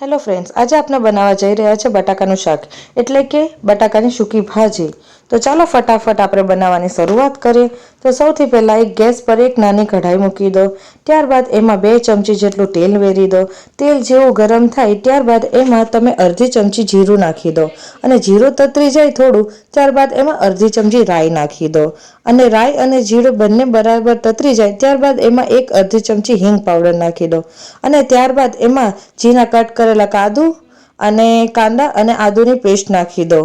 Hello friends આજે આપણે બનાવવા જઈ રહ્યા છે બટાકાનું શાક. એટલે કે બટાકાની સૂકી ભાજી. તો ચાલો ફટાફટ આપણે બનાવવાની શરૂઆત કરીએ. તો સૌથી પહેલાં એક ગેસ પર એક નાની કઢાઈ મૂકી દો. ત્યારબાદ એમાં બે ચમચી જેટલું તેલ વેરી દો. તેલ જેવું ગરમ થાય ત્યારબાદ એમાં તમે અડધી ચમચી જીરું નાખી દો. અને જીરું તતરી જાય થોડું, ત્યારબાદ એમાં અડધી ચમચી રાઈ નાખી દો. અને રાઈ અને જીરું બંને બરાબર તતરી જાય ત્યારબાદ એમાં એક અડધી ચમચી હિંગ પાવડર નાખી દો. અને ત્યારબાદ એમાં ઝીણા કટ કરેલા કાદુ અને કાંદા અને આદુની પેસ્ટ નાખી દો.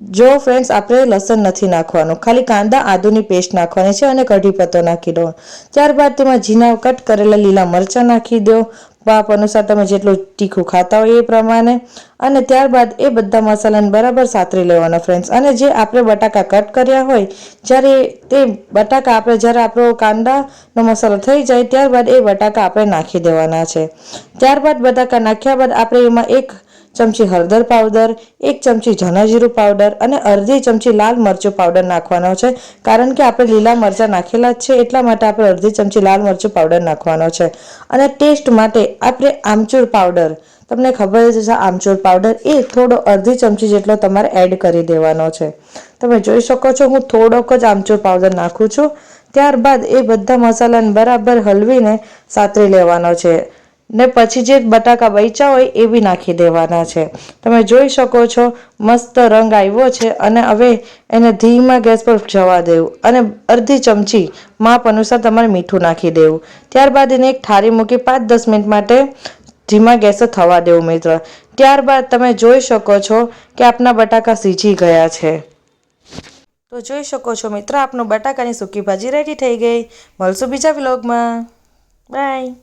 જો ફ્રેન્ડ્સ, આપણે લસણ નથી નાખવાનું. ખાલી કાંદા, આદુની પેસ્ટ નાખવાની છે અને કઢી પત્તો નાખી દો. ત્યારબાદ તેમાં ઝીણા કટ કરેલા લીલા મરચાં નાખી દો. પાપ અનુસાર તમે જેટલું તીખું ખાતા હોય એ પ્રમાણે. અને ત્યારબાદ એ બધા મસાલાને બરાબર સાતરી લેવાનો ફ્રેન્ડ્સ. અને જે આપણે બટાકા કટ કર્યા હોય, જ્યારે તે બટાકા આપણે, જ્યારે આપણો કાંદાનો મસાલો થઈ જાય, ત્યારબાદ એ બટાકા આપણે નાખી દેવાના છે. ત્યારબાદ બટાકા નાખ્યા બાદ આપણે એમાં એક ચમચી હળદર પાવડર, એક ચમચી ધાણા જીરું પાવડર અને અડધી ચમચી લાલ મરચું પાવડર નાખવાનો છે. કારણ કે આપણે લીલા મરચાં નાખેલા જ છે, એટલા માટે આપણે અડધી ચમચી લાલ મરચું પાવડર નાખવાનો છે. અને ટેસ્ટ માટે આપણે આમચૂર પાવડર. તમને ખબર જ છે આમચૂર પાવડર એ થોડો અડધી ચમચી જેટલો તમારે એડ કરી દેવાનો છે. તમે જોઈ શકો છો, હું થોડોક જ આમચૂર પાવડર નાખું છું. ત્યારબાદ એ બધા મસાલાને બરાબર હલવીને સાતરી લેવાનો છે. ને પછી જે બટાકા બચ્યા હોય એ બી નાખી દેવાના છે. તમે જોઈ શકો છો, મસ્ત રંગ આવ્યો છે અને હવે એને ધીમા ગેસ પર જવા દેવું અને અડધી ચમચી માપ અનુસાર તમારે મીઠું નાખી દેવું. ત્યારબાદ એને એક થાળી મૂકી પાંચ દસ મિનિટ માટે ધીમા ગેસે થવા દેવું મિત્ર. ત્યારબાદ તમે જોઈ શકો છો કે આપના બટાકા સીજી ગયા છે. તો જોઈ શકો છો મિત્ર, આપનું બટાકાની સૂકી ભાજી રેડી થઈ ગઈ. મળશું બીજા વ્લોગમાં બાય